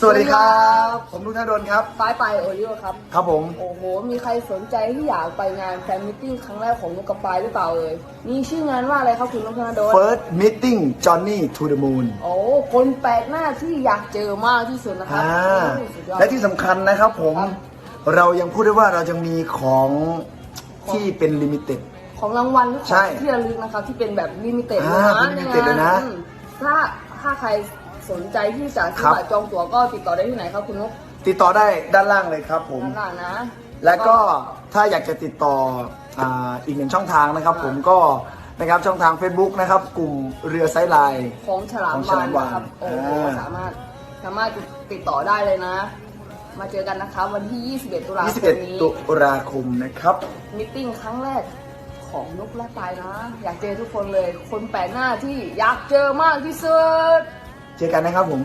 สวัสดีครับ ผมนุกธนดลครับปลายปลายโอริโอครับ ครับผม โอ้โห มีใครสนใจที่อยากไปงานแฟนมิทติ้งครั้งแรกของนุกกับปายหรือเปล่าเอ่ยมีชื่องานว่าอะไรครับคุณนุกธนดล First Meeting Johnny to the Moon โอ้คนแปลกหน้าที่อยากเจอมากที่สุดนะครัอ่าโอ้สุดยอด และที่สำคัญนะครับผม ครับ เรายังพูดได้ว่าเราจะมีของที่เป็นลิมิเต็ด ของรางวัลหรือขใช่องที่ระลึกนะครับที่เป็นแบบลิมิเต็ดอ่าเป็น limited เลยนะ อืมถ้าถ้าใคร สนใจที่จะซื้ครัอบบัตรจองตั๋วก็ติดต่อได้ที่ไหนครับคุณนุกติดต่อได้ด้านล่างเลยครับผมด้านล่างนะ แล้วก็ถ้าอยากจะติดต่ออาอีกหนึ่งช่องทางนะครับอ่าผมก็นะครับช่องทาง Facebook นะครับ กลุ่มเรือไซด์ไลน์ของฉลามของฉวาลานมวาฬนะครับโอ้โหอ่าสามารถสามารถติดต่อได้เลยนะ มาเจอกันนะครับวันที่ 21 ตุลาคมนี้ 21 ตุลาคมนะครับมิทติ้งครั้งแรกของนกและปลายนะ อยากเจอทุกคนเลย คนแปลกหน้าที่อยากเจอมากที่สุด เจอกันนะครับผม